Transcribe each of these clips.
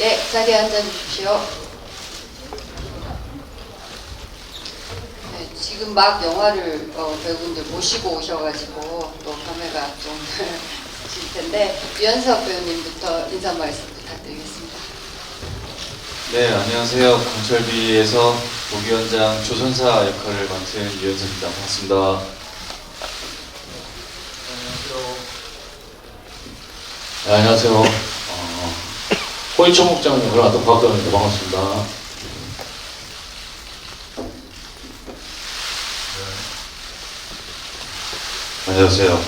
예, 자리에 앉아주십시오. 네, 지금 막 영화를 어, 배우분들 모시고 오셔가지고 또 감회가 좀 질 텐데 유연석 배우님부터 인사 말씀 부탁드리겠습니다. 네, 안녕하세요. 강철비에서 부위원장 조선사 역할을 맡은 유현석입니다. 반갑습니다. 네, 안녕하세요. 어, 호위총목장 역을 맡은 박도현입니다. 반갑습니다. 안녕하세요.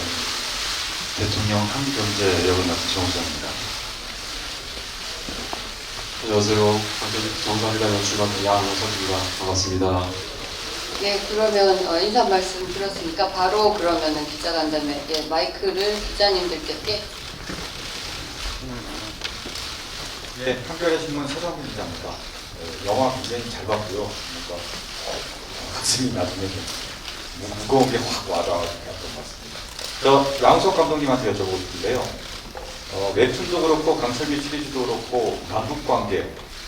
대통령 한경제 역을 맡은 정우성입니다. 안녕하세요. 정상이다 연출 맡은 양호석입니다. 반갑습니다. 네, 그러면 어, 인사 말씀 들었으니까 바로 그러면은 기자간담회 예, 마이크를 기자님들께 네, 한겨레 신문 서정훈 기자입니다. 어, 영화 굉장히 잘 봤고요. 뭔가 어, 가슴이 나중에 무거운 게 확 와닿았던 것 같습니다. 저 양석 감독님한테 여쭤보고 싶은데요. 어, 웹툰도 그렇고 강철비 시리즈도 그렇고 남북 관계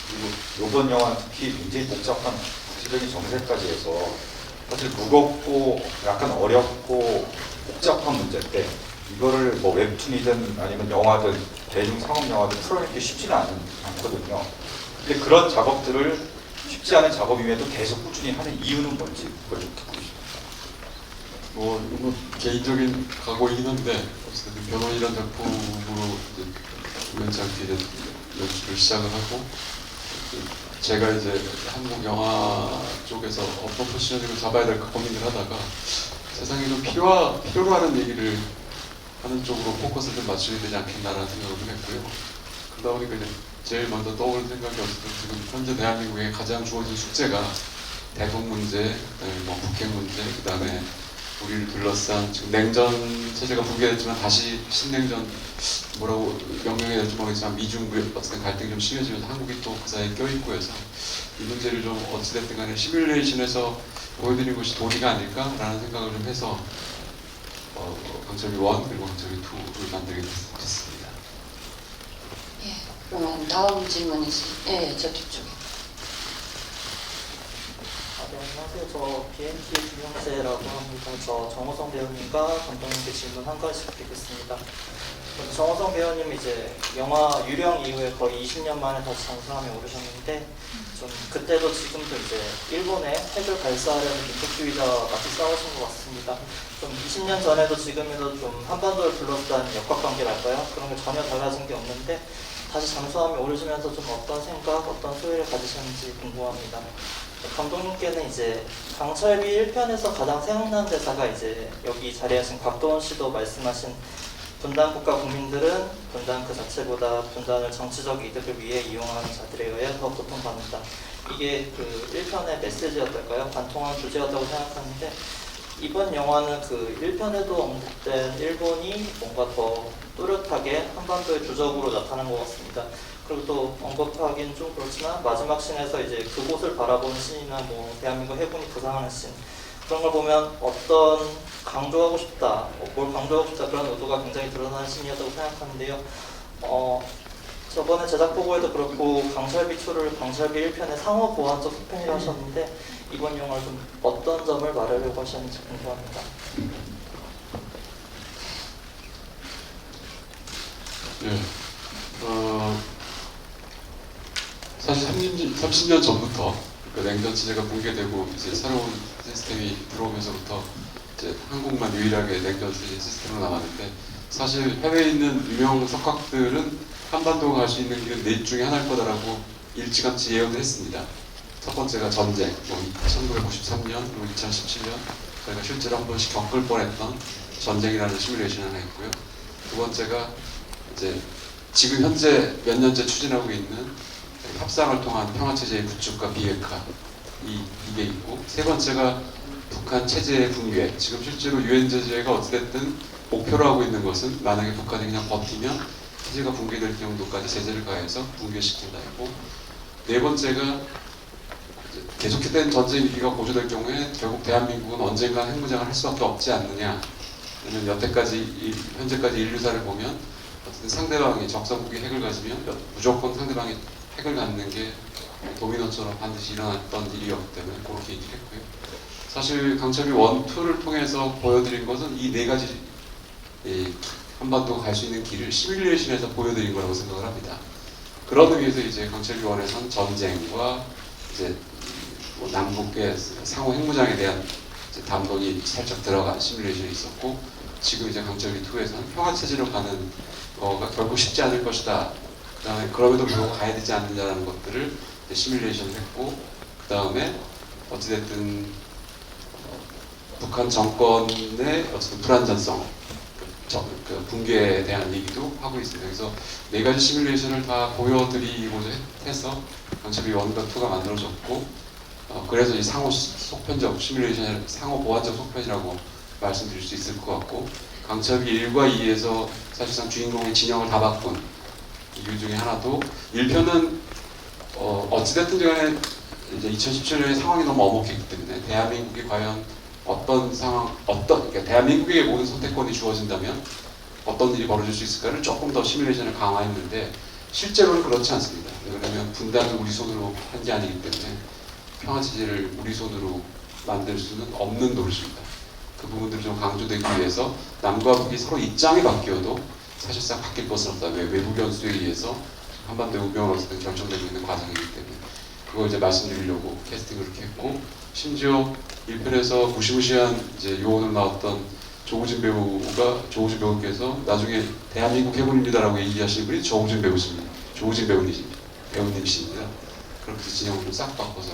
그리고 이번 영화 특히 굉장히 복잡한 국제적인 정세까지 해서 사실 무겁고 약간 어렵고 복잡한 문제인데 이거를 뭐 웹툰이든 아니면 영화든 대중 상업 영화든 풀어내기 쉽지는 않, 않거든요. 근데 그런 작업들을 쉽지 않은 작업임에도 계속 꾸준히 하는 이유는 뭔지 그걸 좀 듣고 싶습니다. 뭐 이거 개인적인 각오이긴 한데 어쨌든 변호인이라는 작품으로 우연찮게 이제 연출을 시작을 하고 제가 이제 한국 영화 쪽에서 어떤 포지셔닝을 잡아야 될까 고민을 하다가 세상에 좀 필요하, 필요로 하는 얘기를 하는 쪽으로 포커스를 좀 맞추게 되지 않겠나라는 생각을 좀 했고요. 그러다 보니까 이제 제일 먼저 떠오른 생각이 어쨌든 지금 현재 대한민국에 가장 주어진 숙제가 대북 문제, 그다음에 뭐 북핵 문제, 그다음에 우리를 둘러싼 지금 냉전 체제가 붕괴됐지만 다시 신냉전 뭐라고 명명해야 될지 모르겠지만 미중 그 어쨌든 갈등이 좀 심해지면서 한국이 또 그 사이에 껴있고 해서 이 문제를 좀 어찌됐든 간에 시뮬레이션에서 보여드린 것이 도리가 아닐까라는 생각을 좀 해서 어, 강철비 1 그리고 강철비 2를 만들게 됐- 됐습니다. 예, 그러면 다음 질문 있으 예, 저 뒤쪽에. 아, 네, 안녕하세요. 저 BNT 김영재라고 합니다. 저 정호성 배우님과 감독님께 질문 한 가지 드리겠습니다. 저는 정호성 배우님 이제 영화 유령 이후에 거의 20년 만에 다시 장수함에 오르셨는데 좀 그때도 지금도 이제 일본에 핵을 발사하려는 민족주의자와 맞서 싸우신 것 같습니다. 좀 20년 전에도 지금에도 좀 한반도를 둘러싼 역학관계랄까요? 그런 게 전혀 달라진 게 없는데 다시 장수함에 오르시면서 좀 어떤 생각, 어떤 소회를 가지셨는지 궁금합니다. 감독님께는 이제 강철비 1편에서 가장 생각나는 대사가 이제 여기 자리에 하신 박도원 씨도 말씀하신 분단 국가 국민들은 분단 그 자체보다 분단을 정치적 이득을 위해 이용하는 자들에 의해 더 고통받는다. 이게 그 1편의 메시지였달까요? 관통한 주제였다고 생각하는데 이번 영화는 그 1편에도 언급된 일본이 뭔가 더 또렷하게 한반도의 주적으로 나타난 것 같습니다. 그리고 또 언급하기는 좀 그렇지만 마지막 씬에서 이제 그곳을 바라보는 씬이나 뭐 대한민국 해군이 부상하는 씬 그런 걸 보면 어떤 강조하고 싶다, 어, 뭘 강조하고 싶다 그런 의도가 굉장히 드러나는 씬이었다고 생각하는데요. 어, 저번에 제작 보고에도 그렇고 강철비 2를 강철비 1편의 상호 보완적 소편이라 하셨는데 이번 영화를 좀 어떤 점을 말하려고 하셨는지 궁금합니다. 예. 어, 사실 30년, 30년 전부터 그 냉전 체제가 붕괴되고 이제 새로운 시스템이 들어오면서부터 이제 한국만 유일하게 냉전 체제 시스템으로 나왔는데 사실 해외에 있는 유명 석학들은 한반도가 갈 수 있는 길은 넷 중에 하나일 거다라고 일찌감치 예언을 했습니다. 첫 번째가 전쟁, 뭐 1953년 그리고 2017년 저희가 실제로 한 번씩 겪을 뻔했던 전쟁이라는 시뮬레이션 하나 있고요. 두 번째가 이제 지금 현재 몇 년째 추진하고 있는 협상을 통한 평화 체제의 구축과 비핵화. 이, 이게 있고 세 번째가 북한 체제의 붕괴 지금 실제로 유엔 제재가 어찌됐든 목표로 하고 있는 것은 만약에 북한이 그냥 버티면 체제가 붕괴될 정도까지 제재를 가해서 붕괴시킨다고 네 번째가 계속된 전쟁 위기가 고조될 경우에 결국 대한민국은 언젠가 핵무장을 할 수밖에 없지 않느냐. 왜냐면 여태까지 이- 현재까지 인류사를 보면 어쨌든 상대방이 적성국이 핵을 가지면 여- 무조건 상대방이 핵을 갖는 게 도미노처럼 반드시 일어났던 일이었기 때문에 그렇게 얘기를 했고요. 사실 강철이 원투를 통해서 보여드린 것은 이 네 가지 이 한반도 갈 수 있는 길을 시뮬레이션에서 보여드린 거라고 생각을 합니다. 그런 의미에서 이제 강철이 원에선 전쟁과 이제 뭐 남북의 상호 핵무장에 대한 담론이 살짝 들어간 시뮬레이션이 있었고 지금 이제 강철이 2에서는 평화 체제로 가는 거가 결국 쉽지 않을 것이다. 그 다음에 그럼에도 불구하고 가야 되지 않느냐라는 것들을 시뮬레이션을 했고 그 다음에 어찌됐든 어, 북한 정권의 어쨌든 불안전성 그, 저- 그 붕괴에 대한 얘기도 하고 있습니다. 그래서 네 가지 시뮬레이션을 다 보여드리고자 했- 해서 강철이 원과 투가 만들어졌고 어, 그래서 이 상호 시- 속편적 시뮬레이션, 상호 보완적 속편이라고 말씀드릴 수 있을 것 같고 강철이 1과 2에서 사실상 주인공의 진영을 다 바꾼 이유 중에 하나도 1편은 어, 어찌됐든 간에 이제 2017년에 상황이 너무 엄혹했기 때문에 대한민국이 과연 어떤 상황, 어떤 그러니까 대한민국에게 모든 선택권이 주어진다면 어떤 일이 벌어질 수 있을까를 조금 더 시뮬레이션을 강화했는데 실제로는 그렇지 않습니다. 왜냐하면 분단을 우리 손으로 한 게 아니기 때문에 평화 체제를 우리 손으로 만들 수는 없는 노릇입니다. 그 부분들을 좀 강조되기 위해서 남과 북이 서로 입장이 바뀌어도 사실상 바뀔 것은 없다. 왜 외부 변수에 의해서 한반도의 운명을 어쨌든 결정되고 있는 과정이기 때문에 그걸 이제 말씀드리려고 캐스팅을 이렇게 했고 심지어 1편에서 무시무시한 이제 요원으로 나왔던 조우진 배우가 조우진 배우께서 나중에 대한민국 해군입니다라고 얘기하시는 분이 조우진 배우십니다. 조우진 배우님 배우님이십니다. 그렇게 진영을 좀 싹 바꿔서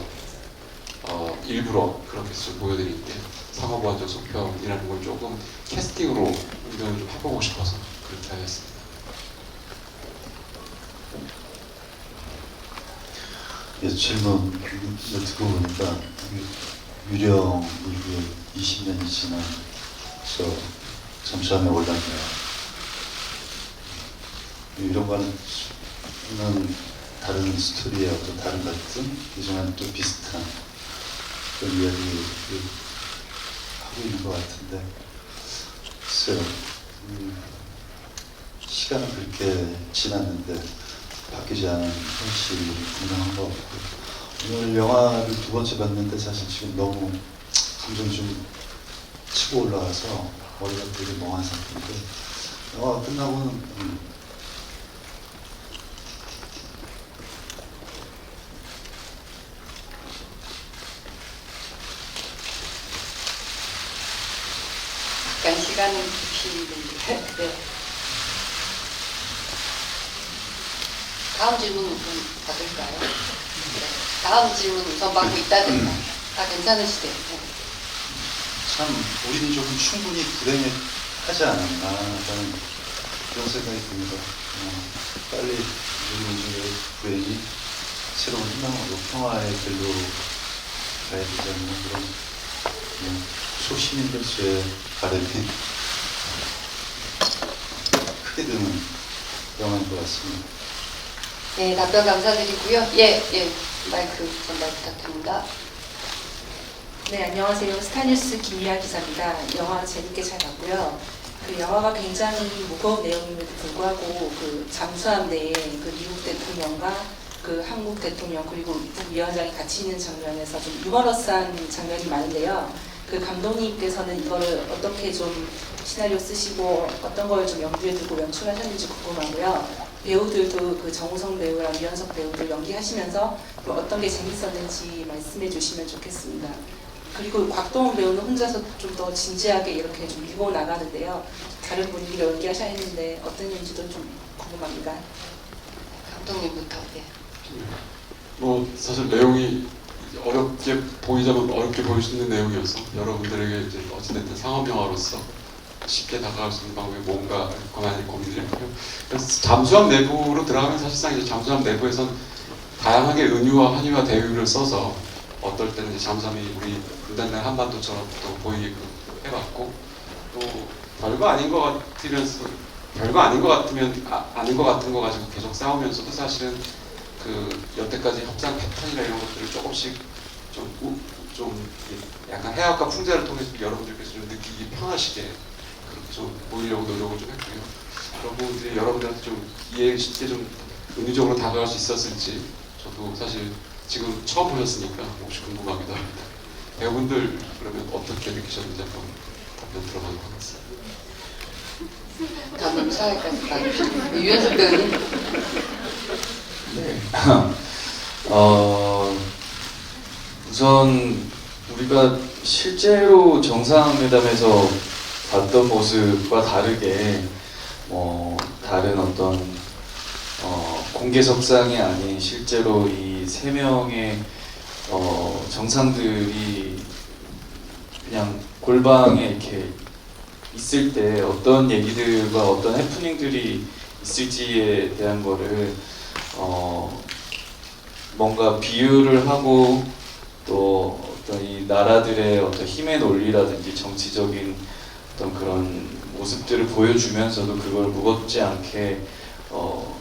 어, 일부러 그렇게 좀 보여드린 게 상호보완적 소편이라는 걸 조금 캐스팅으로 의견을 좀 해보고 싶어서 그렇게 하였습니다. 예, 질문 이거 듣고 보니까 유- 유령 이후에 20년이 지나서 잠수함에 올랐네요. 유령과는 다른 스토리의 어떤 다른 갈등, 하지만 또 비슷한 그런 이야기를 하고 있는 것 같은데 글쎄요. 음, 시간은 그렇게 지났는데 바뀌지 않은 현실이 분명한 것 같고 오늘 영화를 두 번째 봤는데 사실 지금 너무 감정이 좀 치고 올라와서 머리가 되게 멍한 상태인데 영화가 끝나고는 음, 약간 시간은 깊이 네. 다음 질문 우선 받을까요? 네. 다음 질문 우선 받고 있다든가 다 괜찮으시대요. 네. 참 우리는 조금 충분히 불행하지 않았나 하는 그런 생각이 듭니다. 어, 빨리 우리 민족의 불행이 새로운 희망으로 평화의 길로 가야 되지 않는 그런 음, 소시민들의 바람이 크게 드는 영화인 것 같습니다. 네, 답변 감사드리고요. 예, 예, 마이크 전달 부탁드립니다. 네, 안녕하세요. 스타뉴스 김미아 기자입니다. 영화 재밌게 잘 봤고요. 그 영화가 굉장히 무거운 내용임에도 불구하고 그 잠수함 내에 그 미국 대통령과 그 한국 대통령 그리고 위원장이 같이 있는 장면에서 좀 유머러스한 장면이 많은데요. 그 감독님께서는 이거를 어떻게 좀 시나리오 쓰시고 어떤 걸 좀 염두에 두고 연출하셨는지 궁금하고요. 배우들도 그 정우성 배우랑 유연석 배우들 연기하시면서 또 어떤 게 재밌었는지 말씀해 주시면 좋겠습니다. 그리고 곽동원 배우는 혼자서 좀 더 진지하게 이렇게 좀 밀고 나가는데요. 다른 분들이 연기하셔야 했는데 어땠는지도 좀 궁금합니다. 감독님부터. 예. 뭐 사실 내용이 어렵게 보이자면 어렵게 보일 수 있는 내용이어서 여러분들에게 이제 어찌됐든 상업 영화로서 쉽게 다가갈 수 있는 방법이 뭔가 많이 고민을 했고요. 잠수함 내부로 들어가면 사실상 이제 잠수함 내부에선 다양하게 은유와 한유와 대유를 써서 어떨 때는 이제 잠수함이 우리 분단된 한반도처럼 또 보이게끔 해봤고 또 별거 아닌 것 같으면서 별거 아닌 것 같으면 아, 아닌 것 같은 거 가지고 계속 싸우면서도 사실은 그 여태까지 협상 패턴이나 이런 것들을 조금씩 좀, 우- 좀 약간 해학과 풍자를 통해서 여러분들께서 좀 느끼기 편하시게 그렇게 좀 보이려고 노력을 좀 했고요. 그런 부분들이 여러분들한테 좀 이해에 쉽게 좀 은유적으로 다가갈 수 있었을지 저도 사실 지금 처음 보셨으니까 혹시 궁금하기도 합니다. 배우분들 그러면 어떻게 느끼셨는지 한번 답변 들어보도록 하겠습니다. 감독 사회까지 유연석 배우님. 네. 어, 우선 우리가 실제로 정상회담에서 봤던 모습과 다르게 뭐 다른 어떤 어, 공개 석상이 아닌 실제로 이 세 명의 어, 정상들이 그냥 골방에 이렇게 있을 때 어떤 얘기들과 어떤 해프닝들이 있을지에 대한 거를 어 뭔가 비유를 하고 또 어떤 이 나라들의 어떤 힘의 논리라든지 정치적인 어떤 그런 모습들을 보여주면서도 그걸 무겁지 않게 어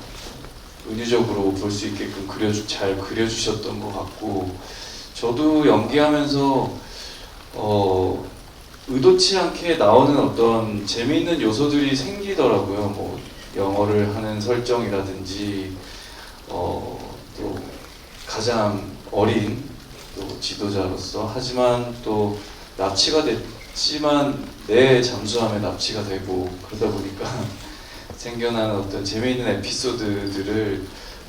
은유적으로 볼 수 있게끔 그려주 잘 그려주셨던 것 같고 저도 연기하면서 어 의도치 않게 나오는 어떤 재미있는 요소들이 생기더라고요. 뭐 영어를 하는 설정이라든지 어, 또 가장 어린 또 지도자로서 하지만 또 납치가 됐 지만 내 잠수함에 납치가 되고 그러다 보니까 생겨나는 어떤 재미있는 에피소드들을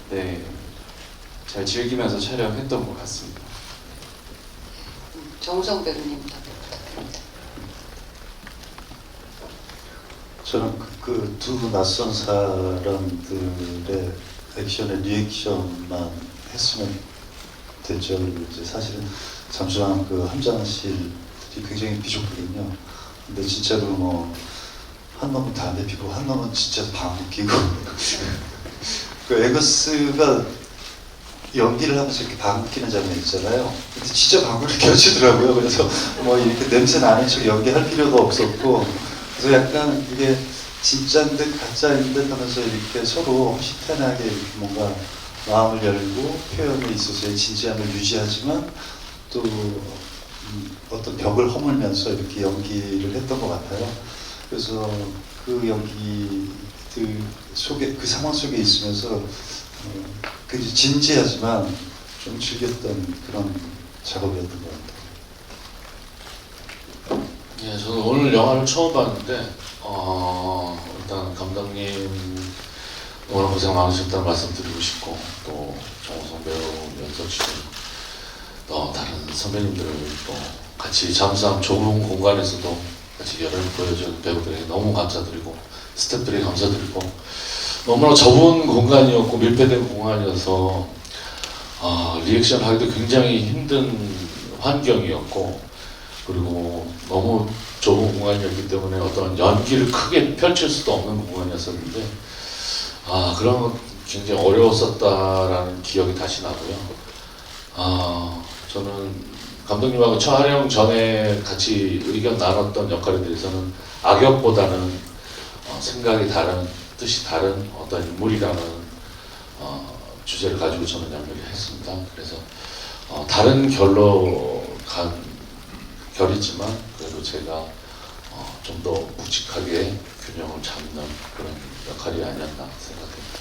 네, 잘 즐기면서 촬영했던 것 같습니다. 정우성 배우님 답변 부탁드립니다. 저는 그두 낯선 사람들의 액션의 리액션만 했으면 됐죠. 이제 사실은 잠수함 그 함장실이 굉장히 비좁거든요. 근데 진짜로 뭐 한 놈은 담배 피고 한 놈은 진짜 방귀 끼고 그 에거스가 연기를 하면서 이렇게 방귀 끼는 장면 있잖아요. 근데 진짜 방귀를 껴주더라고요. 그래서 뭐 이렇게 냄새 나는 척 연기할 필요도 없었고 그래서 약간 이게 진짜인 듯 가짜인 듯 하면서 이렇게 서로 허심탄회하게 이렇게 뭔가 마음을 열고 표현에 있어서의 진지함을 유지하지만 또 음, 어떤 벽을 허물면서 이렇게 연기를 했던 것 같아요. 그래서 그 연기들 속에 그 상황 속에 있으면서 어, 굉장히 진지하지만 좀 즐겼던 그런 작업이었던 것 같아요. 예, 저는 오늘 영화를 처음 봤는데 어, 일단 감독님 오늘 고생 많으셨다는 말씀 드리고 싶고 또 정호성 배우, 연석 씨, 또 다른 선배님들을 또 같이 잠수함 좁은 공간에서도 같이 열을 보여준 배우들에게 너무 감사드리고 스태프들에게 감사드리고 너무나 좁은 공간이었고 밀폐된 공간이어서 아, 리액션 하기도 굉장히 힘든 환경이었고 그리고 너무 좁은 공간이었기 때문에 어떤 연기를 크게 펼칠 수도 없는 공간이었었는데 아 그런 건 굉장히 어려웠었다라는 기억이 다시 나고요. 아 저는 감독님하고 촬영 전에 같이 의견 나눴던 역할에 대해서는 악역보다는 어, 생각이 다른 뜻이 다른 어떤 인물이라는 어, 주제를 가지고 저는 연기를 했습니다. 그래서 어, 다른 결로 간 결이지만 그래도 제가 어, 좀 더 묵직하게 균형을 잡는 그런 역할이 아니었나 생각합니다.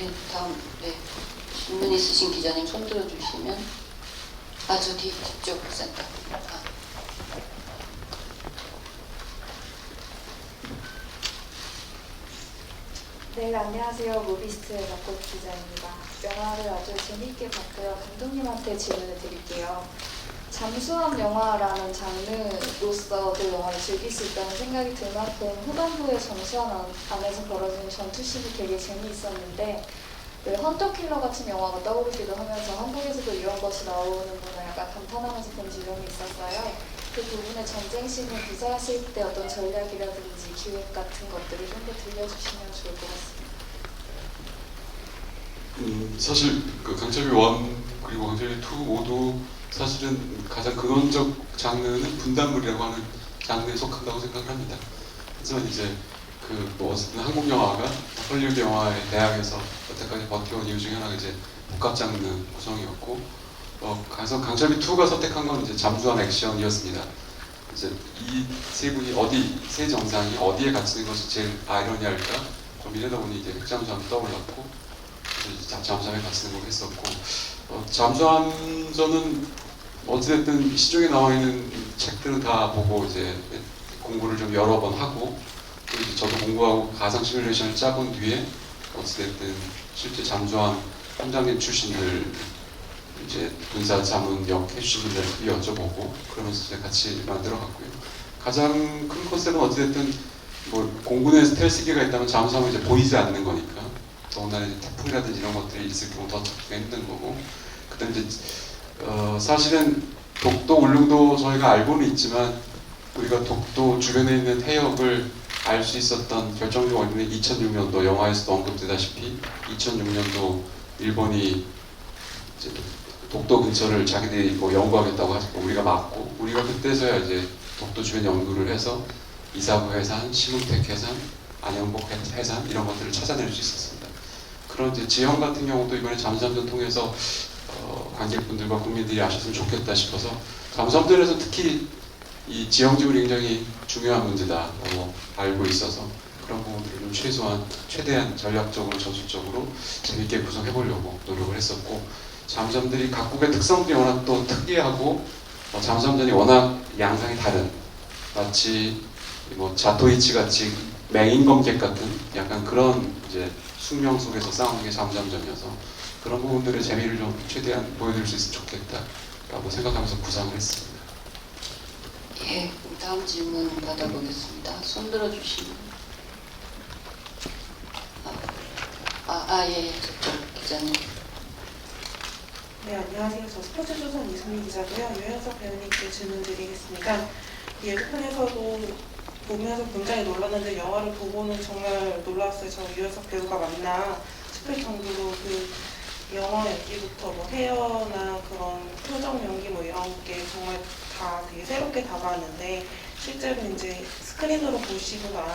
네, 다음 네 질문 있으신 기자님 손 들어주시면 아저 뒤 뒤쪽 센터. 아. 네, 안녕하세요. 무비스트의 박꽃 기자입니다. 영화를 아주 재미있게 봤고요. 감독님한테 질문을 드릴게요. 잠수함 영화라는 장르로서도 영화를 즐길 수 있다는 생각이 들 만큼 후반부의 잠수함 안- 안에서 벌어지는 전투씬이 되게 재미있었는데 왜 헌터 킬러 같은 영화가 떠오르기도 하면서 한국에서도 이런 것이 나오는구나 약간 감탄하면서 본 지점이 있었어요. 그 부분의 전쟁 씬을 구사하실 때 어떤 전략이라든지 기획 같은 것들을 좀 더 들려주시면 좋을 것 같습니다. 음, 사실 그 강철비 1 그리고 강철비 2 모두 사실은 가장 근원적 장르는 분단물이라고 하는 장르에 속한다고 생각합니다. 하지만 이제 그뭐 한국 영화가 헐리우드 영화의 대학에서 여태까지 버텨온 이유 중에 하나가 이제 복합 장르 구성이었고 어, 가서 강철비 2가 선택한 건 이제 잠수함 액션이었습니다. 이제 이 세 분이 어디 세 정상이 어디에 갇히는 것이 제일 아이러니할까 좀 이러다 보니 이제 핵잠수함이 떠올랐고 그래서 잠수함에 갇히는 걸 했었고 어, 잠수함전은 어찌됐든 시중에 나와 있는 책들은 다 보고 이제 공부를 좀 여러 번 하고 저도 공부하고 가상 시뮬레이션을 짜본 뒤에 어찌됐든 실제 잠수함 함장님 출신들 이제 군사 자문역 해주신 분들 여쭤보고 그러면서 이제 같이 만들어 갔고요. 가장 큰 컨셉은 어찌됐든 뭐 공군에 스텔스기가 있다면 잠수함은 이제 보이지 않는 거니까 더군다나 이제 태풍이라든지 이런 것들이 있을 경우 더 찾기가 힘든 거고 그다음 이제 어, 사실은 독도 울릉도 저희가 알고는 있지만 우리가 독도 주변에 있는 해역을 알 수 있었던 결정적 원인은 2006년도 영화에서도 언급되다시피 2006년도 일본이 독도 근처를 자기들이 뭐 연구하겠다고 하고 우리가 막고 우리가 그때서야 이제 독도 주변 연구를 해서 이사부 해산, 심은택 해산, 안영복 해- 해산 이런 것들을 찾아낼 수 있었습니다. 그런 이제 지형 같은 경우도 이번에 잠수함전 통해서 어, 관객분들과 국민들이 아셨으면 좋겠다 싶어서 잠수함전에서 특히 이 지형 지물이 굉장히 중요한 문제다라고 알고 있어서 그런 부분들을 좀 최소한 최대한 전략적으로 전술적으로 재밌게 구성해 보려고 노력을 했었고 잠수함들이 각국의 특성들이 워낙 또 특이하고 어, 잠수함전이 워낙 양상이 다른 마치 뭐 자토이치 같이 맹인 검객 같은 약간 그런 이제 숙명 속에서 싸우는 게 잠수함전이어서 그런 부분들의 재미를 좀 최대한 보여드릴 수 있으면 좋겠다라고 생각하면서 구상을 했습니다. 예, 다음 질문 받아보겠습니다. 손 들어주시면. 아, 아, 아, 예, 예, 저쪽 기자님. 네, 안녕하세요. 저 스포츠 조선 이수미 기자고요. 유현석 배우님께 질문 드리겠습니다. 예고편에서도 보면서 굉장히 놀랐는데 영화를 보고는 정말 놀랐어요. 저 유현석 배우가 맞나 싶을 정도로 그 영화 연기부터 뭐 헤어나 그런 표정 연기 뭐 이런 게 정말 다 되게 새롭게 다가왔는데 실제로 이제 스크린으로 보시고 난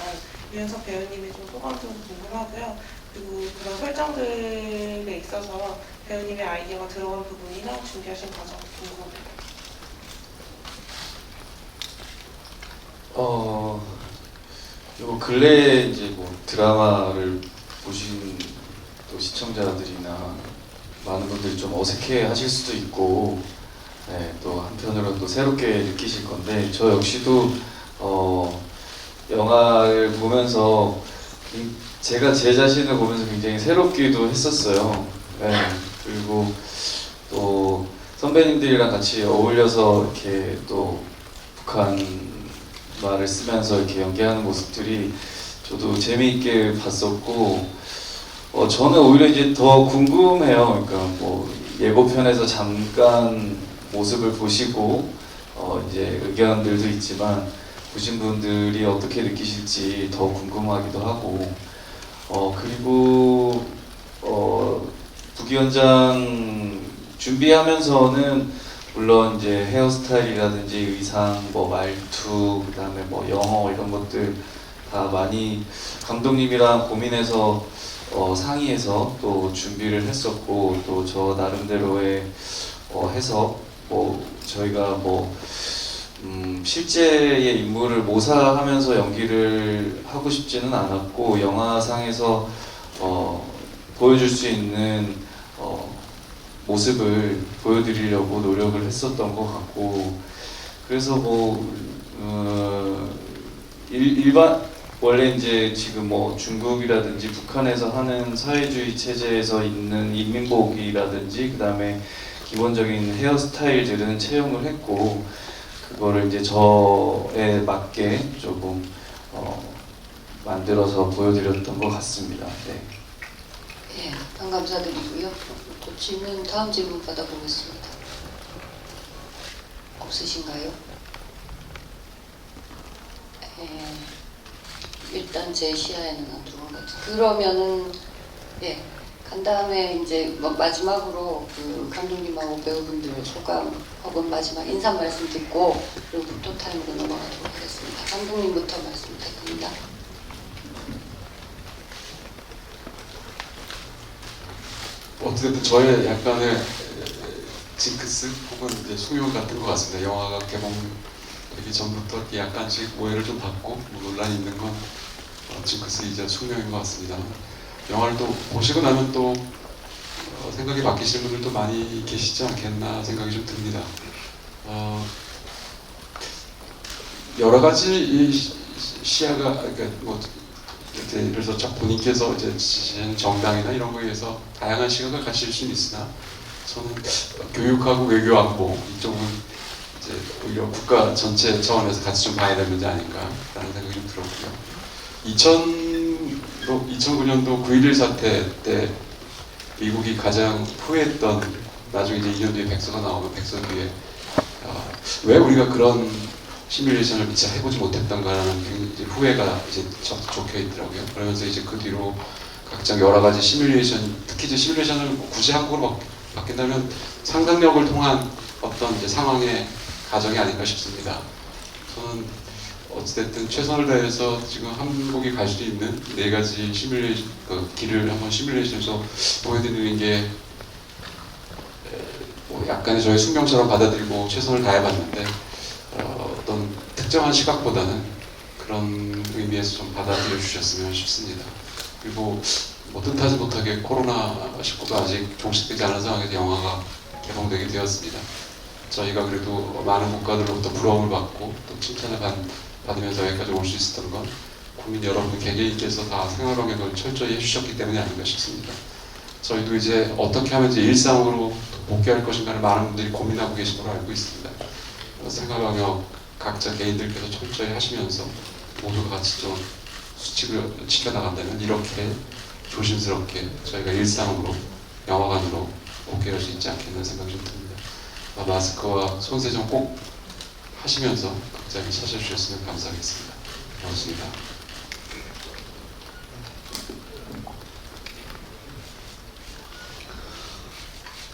유현석 배우님의 좀 소감도 궁금하고요. 그리고 그런 설정들에 있어서 배우님의 아이디어가 들어간 부분이나 준비하신 과정 궁금합니다. 어, 요 근래 이제 뭐 드라마를 보신 또 시청자들이나 많은 분들이 좀 어색해 하실 수도 있고, 네, 또 한편으로는 또 새롭게 느끼실 건데, 저 역시도 어, 영화를 보면서 이- 제가 제 자신을 보면서 굉장히 새롭기도 했었어요. 네, 그리고 또 선배님들이랑 같이 어울려서 이렇게 또 북한 말을 쓰면서 이렇게 연기하는 모습들이 저도 재미있게 봤었고 어, 저는 오히려 이제 더 궁금해요. 그러니까 뭐 예고편에서 잠깐 모습을 보시고 어, 이제 의견들도 있지만 보신 분들이 어떻게 느끼실지 더 궁금하기도 하고 어, 그리고 어, 부기원장 준비하면서는 물론 이제 헤어스타일이라든지 의상, 뭐 말투, 그다음에 뭐 영어 이런 것들 다 많이 감독님이랑 고민해서 어, 상의해서 또 준비를 했었고 또 저 나름대로의 어, 해서 뭐 저희가 뭐 음, 실제의 인물을 모사하면서 연기를 하고 싶지는 않았고 영화상에서 어, 보여줄 수 있는 어, 모습을 보여드리려고 노력을 했었던 것 같고 그래서 뭐 어, 일, 일반 원래 이제 지금 뭐 중국이라든지 북한에서 하는 사회주의 체제에서 있는 인민복이라든지 그 다음에 기본적인 헤어스타일들은 채용을 했고 그거를 이제 저에 맞게 조금 어, 만들어서 보여드렸던 것 같습니다. 네. 예, 답변 감사드리고요. 또 질문, 다음 질문 받아보겠습니다. 없으신가요? 예, 일단 제 시야에는 안 들어온 것 같아요. 그러면은, 예, 간 다음에 이제 뭐 마지막으로 그 감독님하고 배우분들 소감 혹은 마지막 인사 말씀 듣고 그리고 포토 타임으로 넘어가도록 하겠습니다. 감독님부터 말씀 부탁드립니다. 어쨌든 저의 약간의 징크스 혹은 이제 수요 같은 것 같습니다. 영화가 개봉 되기 전부터 약간씩 오해를 좀 받고 뭐 논란이 있는 건 어, 그것이 이제 숙명인 것 같습니다. 영화를 또 보시고 나면 또 어, 생각이 바뀌시는 분들도 많이 계시지 않겠나 생각이 좀 듭니다. 어, 여러 가지 이 시- 시야가 그러니까 뭐 예를 들어서 저 본인께서 이제 정당이나 이런 거에 의해서 다양한 시각을 가질 수는 있으나 저는 교육하고 외교 안보 이쪽은 이제 오히려 국가 전체 차원에서 같이 좀 봐야 될 문제 아닌가라는 생각이 좀 들었고요. 2000 도 2009년도 9.11 사태 때 미국이 가장 후회했던 나중에 이제 2년 뒤에 백서가 나오면 백서 뒤에 어, 왜 우리가 그런 시뮬레이션을 미처 해보지 못했던가라는 그 이제 후회가 이제 적, 적혀 있더라고요. 그러면서 이제 그 뒤로 각종 여러 가지 시뮬레이션, 특히 이제 시뮬레이션을 굳이 한국어로 바, 바뀐다면 상상력을 통한 어떤 이제 상황의 가정이 아닌가 싶습니다. 저는 어찌됐든 최선을 다해서 지금 한국이 갈 수 있는 네 가지 시뮬레이션 그 길을 한번 시뮬레이션에서 보여드리는 게 에, 뭐 약간의 저의 숙명처럼 받아들이고 최선을 다해봤는데 어, 어떤 특정한 시각보다는 그런 의미에서 좀 받아들여 주셨으면 싶습니다. 그리고 뭐 뜻하지 못하게 코로나 19가 아직 종식되지 않은 상황에서 영화가 개봉되게 되었습니다. 저희가 그래도 많은 국가들로부터 부러움을 받고 또 칭찬을 받, 받으면서 여기까지 올 수 있었던 건 국민 여러분 개개인께서 다 생활방역을 철저히 해주셨기 때문이 아닌가 싶습니다. 저희도 이제 어떻게 하면 이제 일상으로 복귀할 것인가를 많은 분들이 고민하고 계신 걸로 알고 있습니다. 생활방역 각자 개인들께서 철저히 하시면서 모두가 같이 좀 수칙을 지켜나간다면 이렇게 조심스럽게 저희가 일상으로 영화관으로 복귀할 수 있지 않겠나 생각이 좀 듭니다. 아, 마스크와 손세정 꼭 하시면서 극장에 찾아주셨으면 감사하겠습니다. 고맙습니다.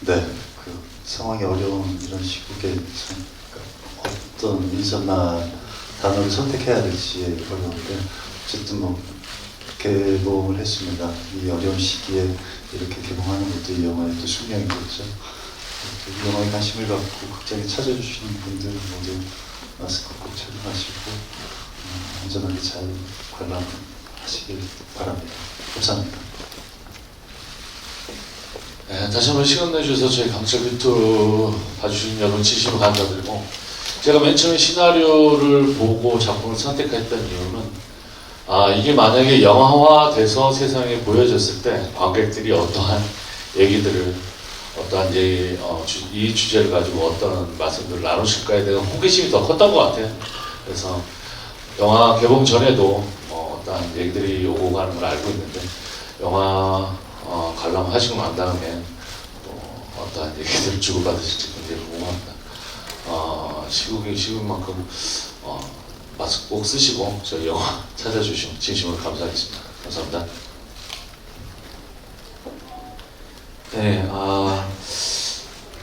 네, 그 상황이 어려운 이런 시국에 참 어떤 인사나 단어를 선택해야 될지 어려운데 어쨌든 뭐 개봉을 했습니다. 이 어려운 시기에 이렇게 개봉하는 것도 이 영화의 또 숙명이겠죠. 이 영화에 관심을 갖고 극장에 찾아주시는 분들 모두 마스크 꼭 착용하시고 음, 안전하게 잘 관람하시길 바랍니다. 감사합니다. 네, 다시 한번 시간 내주셔서 저희 강철 뷰트 봐주신 여러분 진심으로 감사드리고 제가 맨 처음에 시나리오를 보고 작품을 선택했던 이유는 아 이게 만약에 영화화돼서 세상에 보여졌을 때 관객들이 어떠한 얘기들을 어떠한 얘기, 어, 주, 이 주제를 가지고 어떤 말씀들을 나누실까에 대한 호기심이 더 컸던 것 같아요. 그래서 영화 개봉 전에도 어, 어떠한 얘기들이 오고 가는 걸 알고 있는데 영화 어, 관람하시고 난 다음에 또 어떠한 얘기들을 주고받으실지 굉장히 궁금합니다. 어, 시국이 시국인 만큼 어, 마스크 꼭 쓰시고 저희 영화 찾아주시면 진심으로 감사하겠습니다. 감사합니다. 네, 아,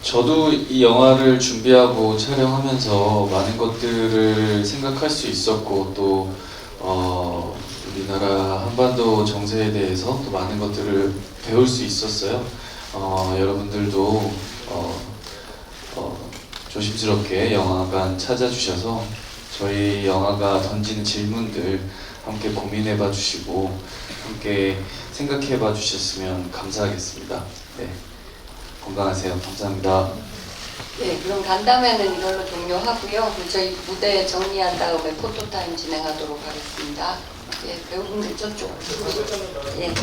저도 이 영화를 준비하고 촬영하면서 많은 것들을 생각할 수 있었고 또 어, 우리나라 한반도 정세에 대해서 또 많은 것들을 배울 수 있었어요. 어, 여러분들도 어, 어, 조심스럽게 영화관 찾아주셔서 저희 영화가 던지는 질문들 함께 고민해봐 주시고 함께 생각해봐 주셨으면 감사하겠습니다. 네, 건강하세요. 감사합니다. 예, 그럼 간담회는 이걸로 종료하고요. 저희 무대 정리한 다음에 포토타임 진행하도록 하겠습니다. 예, 배우분들 저쪽. 예.